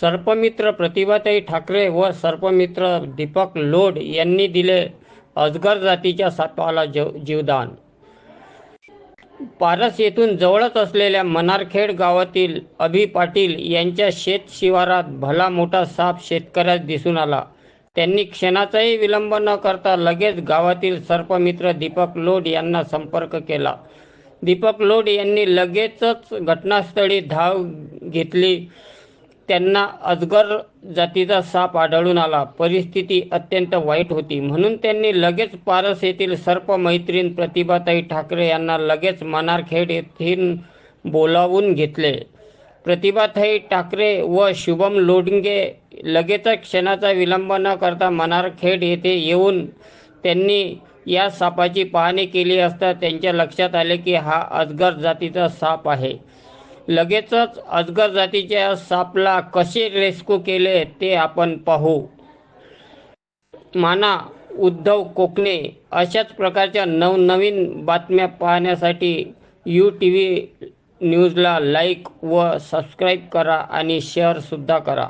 सर्पमित्र प्रतिभाताई ठाकरे व सर्पमित्र दीपक लोड यांनी दिले अजगर जातीच्या सापाला जीव जीवदान. पारस येथून जवळच असलेल्या मनारखेड गावातील अभि पाटील यांच्या शेत शिवारात भला मोठा साप शेतकऱ्यास दिसून आला. त्यांनी क्षणाचाही विलंब न करता लगेच गावातील सर्पमित्र दीपक लोड यांना संपर्क केला. दीपक लोड यांनी लगेचच घटनास्थळी धाव घेतली. त्यांना अजगर जातीचा साप आढळून आला. परिस्थिती अत्यंत वाईट होती. म्हणून त्यांनी लगेच पारस येथील सर्प मैत्रीण प्रतिभाताई ठाकरे यांना लगेच मनारखेड येथील बोलावून घेतले. प्रतिभाताई ठाकरे व शुभम लोडंगे लगेचच क्षणाचा विलंब न करता मनारखेड येथे येऊन त्यांनी या सापाची पाहणी केली असता त्यांच्या लक्षात आले की हा अजगर जातीचा साप आहे. लगेचच अजगर जातीच्या सापला कसे रेस्क्यू केले ते आपण पाहू. माना उद्धव कोकणे अशाच प्रकारच्या नवनवीन बातम्या पाहण्यासाठी यू टी व्ही न्यूजला लाईक व सबस्क्राईब करा आणि शेअरसुद्धा करा.